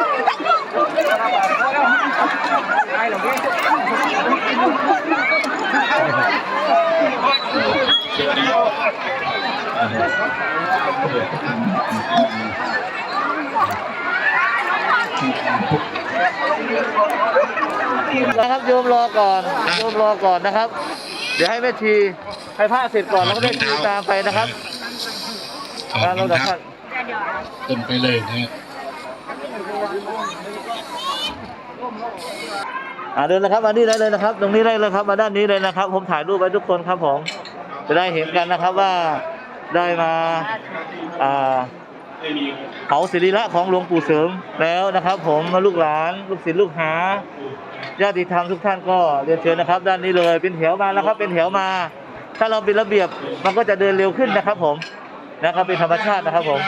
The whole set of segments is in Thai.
นูอยู่ทั้งห้องนะครับโยมรอก่อนโยมรอก่อนนะครับ เดี๋ยวให้แม่ชี ให้พระเสร็จก่อนแล้วก็แม่ชีตามไปนะครับขอบตามคุเราณดับครัท่าบนขึ้นไปเลยนะฮะอ่าเดินนะครับมานี่ได้เลยนะครับ ตรงนี้ได้เลยครับ มาด้านนี้เลยนะครับ ผมถ่ายรูปไว้ทุกคนครับผมจะได้เห็นกันนะครับว่าได้มาอ่าเผาศิริละของหลวงปู่เสริมแล้วนะครับ ผมมาลูกหลานลูกศิษย์ลูกหา ญาติธรรมทุกท่านก็เรียนเชิญนะครับ ด้านนี้เลยเป็นแถวมาแล้วครับเป็นแถวมา ถ้าเราเป็นระเบียบมันก็จะเดินเร็วขึ้นนะครับ ผมนะครับเป็นธรรมชาตินะครับผม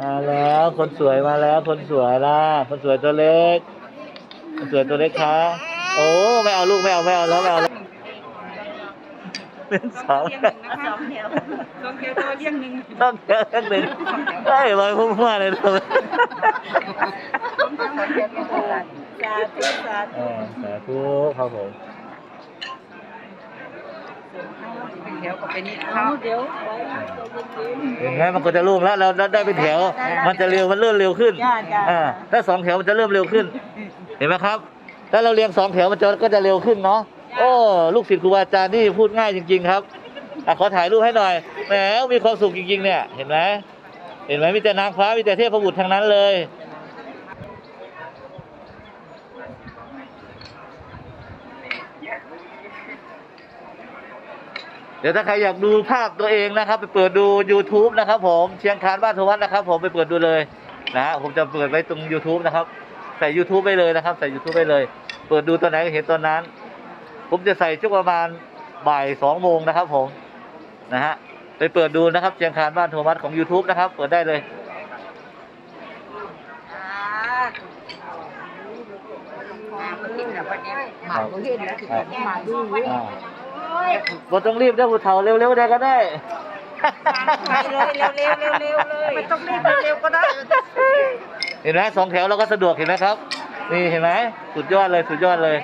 มาแล้วคนสวยมาแล้ว คนสวยล่ะคนสวยตัวเล็ก คนสวยตัวเล็กคะโอ้ไม่เอาลูกไม่เอาไม่เอาแล้วไม่เอาแล้ว เป็นสองสองเดียวสองเดียวตัวเลี้ยงหนึ่งต้องเจอกันหนึ่งเฮ้ยลอยพุ่งมาเลยเลยสาธุสาธุเออสาธุครับผมเป็นแถวก็เป็นนี่เขาเดี๋ยวเห็นไหมมันก็จะรุ่งแล้วเราได้เป็นแถว มันจะเร็วมันเริ่มเร็วขึ้นจ้าจ้าอ่าถ้าสองแถวมันจะเริ่มเร็วขึ้น เห็นไหมครับ ถ้าเราเรียงสองแถวมันจะก็จะเร็วขึ้นเนาะ โอ้ลูกศิษย์ครูบาอาจารย์นี่พูดง่ายจริง ๆ ครับอะขอถ่ายรูปให้หน่อยแหมมีความสุขจริง ๆ เนี่ย เห็นไหมเห็นไหมมีแต่นางฟ้ามีแต่เทพบุตรทั้งนั้นเลยเดี๋ยวถ้าใครอยากดูภาพตัวเองนะครับ ไปเปิดดู YouTube นะครับ ผมเชียงคานบ้านทวัฒน์นะครับ ผมไปเปิดดูเลยนะฮะผมจะเปิดไว้ตรง YouTube นะครับ ใส่ YouTube ไปเลยนะครับ ใส่ YouTube ไปเลย เปิดดูตอนไหนก็เห็นตอนนั้น ผมจะใส่ช่วงประมาณบ่ายสองโมงนะครับผมนะฮะไปเปิดดูนะครับเชียงคานบ้านโทมัสของ YouTube นะครับ เปิดได้เลยมาเห็นแล้ววันนี้มาเห็นแล้วถึงมาดูอ่าบต้องรีบนะผู้เฒ่าเร็วๆได้ก็ได้ไปเลยเร็วเร็วเร็วเร็วเลยไม่ต้องรีบเร็วก็ได้ เห็นไหมสองแถวเราก็สะดวกเห็นไหมครับ นี่เห็นไหมสุดยอดเลยสุดยอดเลย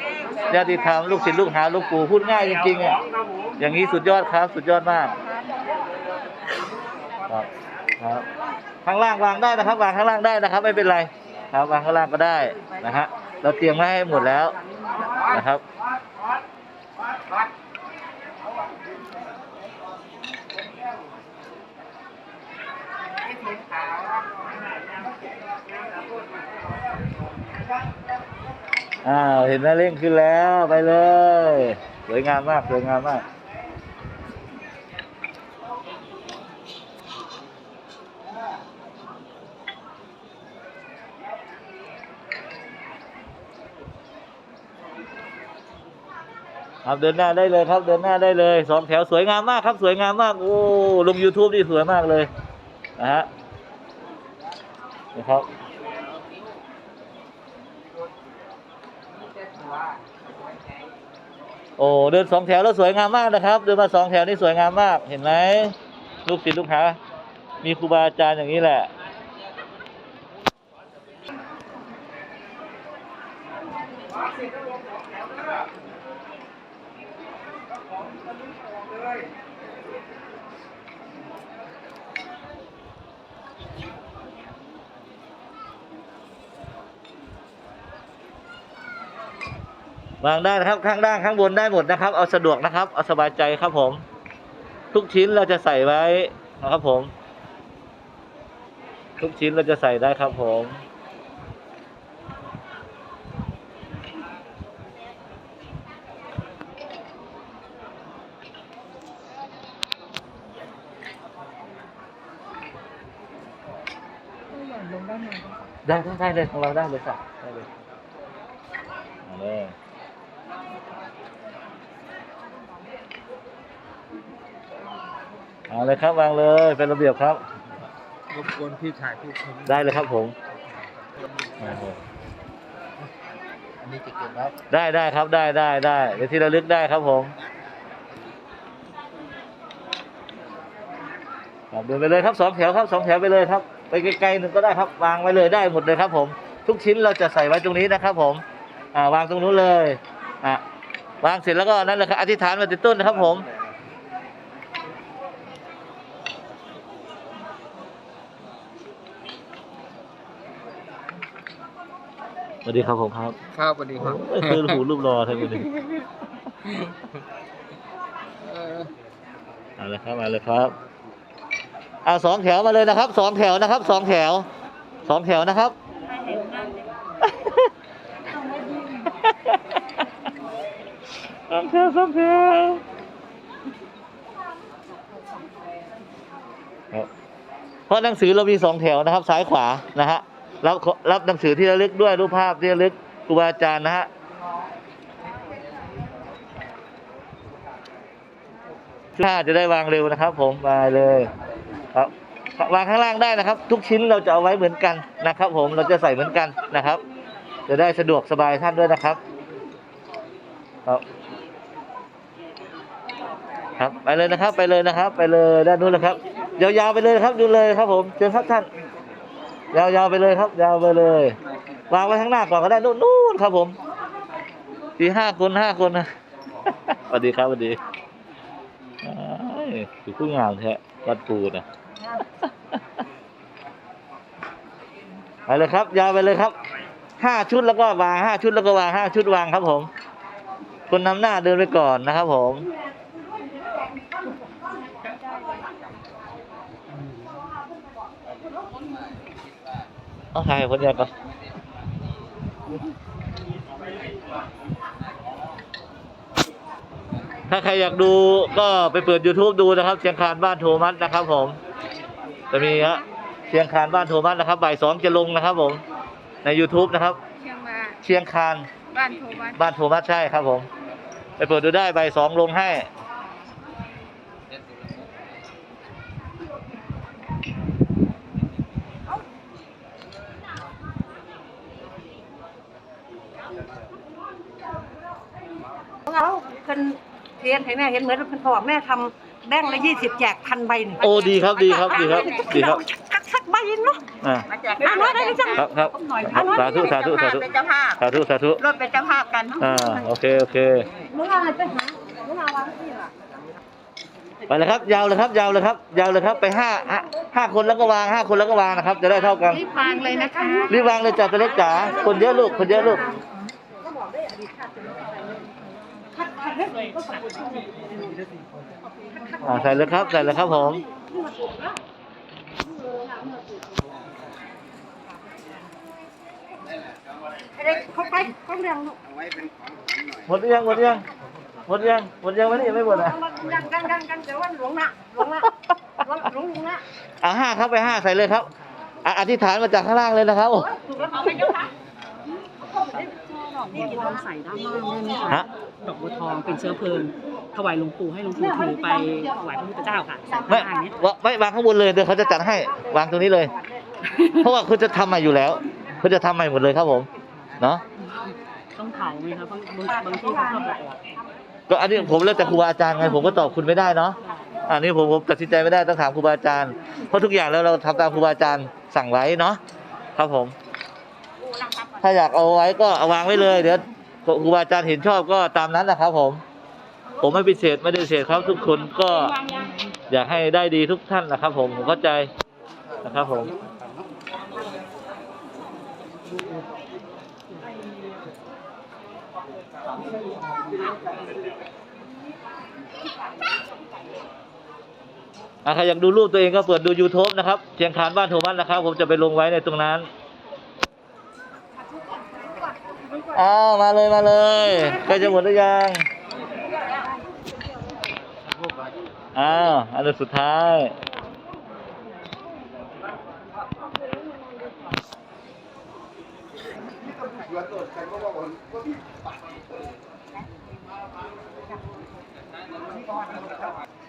ญาติธรรมลูกศิษย์ลูกหาลูกปู่พูดง่ายจริงๆอะอย่างนี้สุดยอดครับ สุดยอดมากครับครับข้างล่างวางได้นะครับ วางข้างล่างได้นะครับ ไม่เป็นไร ครับวางข้างล่างก็ได้นะฮะเราเตรียมไว้ให้หมดแล้วนะครับ อ้าวเห็นไหมเร่งขึ้นแล้วไปเลยสวยงามมากสวยงามมากครับเดินหน้าได้เลยครับเดินหน้าได้เลยสองแถวสวยงามมากครับสวยงามมากโอ้ลง YouTube นี่สวยมากเลยนะฮะนะครับ โอ้เดินสองแถวแล้วสวยงามมากนะครับ เดินมาสองแถวนี่สวยงามมาก เห็นไหมลูกศิษย์ลูกหามีครูบาอาจารย์อย่างนี้แหละ วางได้นะครับข้างล่างข้างบนได้หมดนะครับ เอาสะดวกนะครับ เอาสบายใจครับผม ทุกชิ้นเราจะใส่ไว้นะครับผม ทุกชิ้นเราจะใส่ได้ครับผมได้ได้ได้เลยของเราได้เลยค่ะได้เลยเอาเลย เอาเลยครับวางเลยเป็นระเบียบครับรบกวนพี่ถ่ายรูปผมได้เลยครับผมอันนี้จะเก็บไว้ได้ได้ครับได้ได้ได้เดี๋ยวที่ระลึกได้ครับผมครับเดินไปเลยครับสองแถวครับสองแถวไปเลยครับ ไปไกลๆหนึ่งก็ได้ครับวางไว้เลยได้หมดเลยครับ ผม ทุกชิ้นเราจะใส่ไว้ตรงนี้นะครับ ผม อ่าวางตรงนู้นเลยอะวางเสร็จแล้วก็นั่นแหละครับอธิษฐานมาติดต้นนะครับ ผม วัสดีครับผมครับครับสวัสดีครับคือหูรูปรอทั้งหมดเลยเออเอาเลยครับมาเลยครับเอาสองแถวมาเลยนะครับสองแถวนะครับสองแถวสองแถวนะครับสองแถวสองแถวครับเพราะหนังสือเรามีสองแถวนะครับ ซ้ายขวานะฮะ รับรับหนังสือที่ระลึกด้วยรูปภาพที่ระลึกครูบาอาจารย์นะฮะถ้าจะได้วางเร็วนะครับ ผมมาเลยครับวางข้างล่างได้นะครับ ทุกชิ้นเราจะเอาไว้เหมือนกันนะครับ ผมเราจะใส่เหมือนกันนะครับ จะได้สะดวกสบายท่านด้วยนะครับ ครับครับไปเลยนะครับ ไปเลยนะครับ ไปเลยด้านนู้นเลยครับยาวๆไปเลยครับดูเลยครับ ผมเชิญครับท่าน ยาวๆไปเลยครับ ยาวไปเลยวางไว้ข้างหน้าก่อนก็ได้นู่นนู่นครับ ผมสีห้าคนห้าคนนะสวัสดีครับสวัสดีอยคือผู้งามแท้วัดปูนะไปเลยครับ ยาวไปเลยครับห้าชุดแล้วก็วางห้าชุดแล้วก็วางห้าชุดวางครับผม คนนำหน้าเดินไปก่อนนะครับผม เอาถ่ายคนเดียวก่อนถ้าใครอยากดูก็ไปเปิด YouTube ดูนะครับเชียงคานบ้านโทมัสนะครับ ผม จะมีฮะเชียงคานบ้านโทมัสนะครับบ่ายสองจะลงนะครับ ผม ใน YouTube นะครับ เชียงมาเชียงคานบ้านโทมัสบ้านโทมัสใช่ครับ ผม ไปเปิดดูได้ใบายสองลงให้ เอาเพิ่น เรียนให้แม่เห็นเหมือนเพิ่นบอกแม่ทำแบงค์ละยี่สิบแจกพันใบนี่โอ้ดีครับดีครับดีครับดีครับสักสักใบเนาะอ่ามาแจกอะน้อยได้ไหมจ๊ะครับครับสาธุสาธุสาธุเป็นเจ้าภาพสาธุสาธุรถเป็นเจ้าภาพกันอ่าโอเคโอเคมึงเอาอะไรไปหามึงเอาวางที่ล่ะไปเลยครับยาวเลยครับยาวเลยครับ ยาวเลยครับไปห้าห้าห้าคนแล้วก็วางห้าคนแล้วก็วางนะครับ จะได้เท่ากันรีบวางเลยนะคะรีบวางเลยจ้ะตัวเล็กจ๋าคนเยอะลูกคนเยอะลูก อ่าใส่เลยครับ ใส่เลยครับผมไปเลยเข้าไปเข้าเรื่องลูกหมดหรือยังหมดหรือยังหมดหรือยังหมดหรือยังไหมนี่ยังไม่หมดอะยังยังยังยังเดี๋ยวว่าหลวงนะหลวงนะหลวงหลวงนะอ่าห้าครับไปห้าใส่เลยครับอธิษฐานมาจากข้างล่างเลยนะครับโอ้นี่มี ทองใส่ด้านล่างด้วยไหมคะฮะ ดอกบัวทองเป็นเชื้อเพลิง ถวายหลวงปู่ให้หลวงปู่ถือไปถวายพระพุทธเจ้าค่ะใส่ไม่ข้างล่างเนี้ยวะไม่วางข้างบนเลยเดี๋ยวเขาจะจัดให้วางตรงนี้เลย เพราะว่าเขาจะทำใหม่อยู่แล้วเขาจะทำใหม่หมดเลยครับผมเนาะต้องเผาไหมคะบางบางบางที่เขาก็บอกว่าก็อันนี้ผมแล้วแต่ครูบาอาจารย์ไงผมก็ตอบคุณไม่ได้เนาะอันนี้ผมผมตัดสินใจไม่ได้ต้องถามครูบาอาจารย์เพราะทุกอย่างแล้วเราทำตามครูบาอาจารย์สั่งไว้เนาะครับผม ถ้าอยากเอาไว้ก็เอาวางไว้เลย เดี๋ยวครูบาอาจารย์เห็นชอบก็ตามนั้นนะครับ ผม ผมไม่พิเศษไม่ได้เศษครับทุกคนก็อยากให้ได้ดีทุกท่านนะครับ ผมผมเข้าใจนะครับ ผมใครอยากดูรูปตัวเองก็เปิดดู YouTube นะครับเชียงคานบ้านโทมัสนะครับ ผมจะไปลงไว้ในตรงนั้น อ้าวมาเลยมาเลยใกล้จะหมดหรือยังอ้าวอันดับสุดท้าย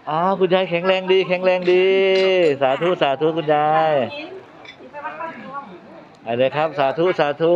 อ๋อคุณยายแข็งแรงดี แข็งแรงดี สาธุสาธุคุณยายไปเลยครับ สาธุสาธุ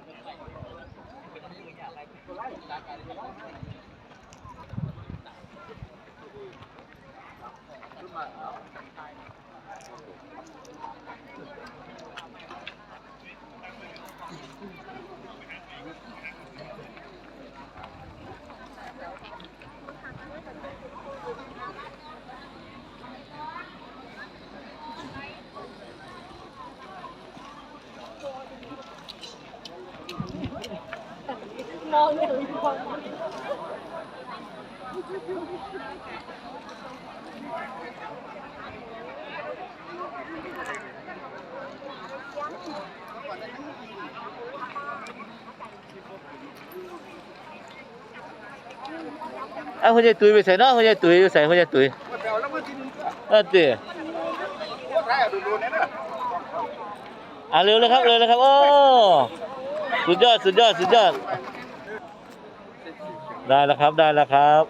เอ้าคุณยายตุ๋ยไปใส่เนาะคุณยายตุ๋ยอยู่ใส่คุณยายตุ๋ยเออตีอะเร็วเลยครับเร็วเลยครับโอ้สุดยอดสุดยอดสุดยอด ได้แล้วครับได้แล้วครับ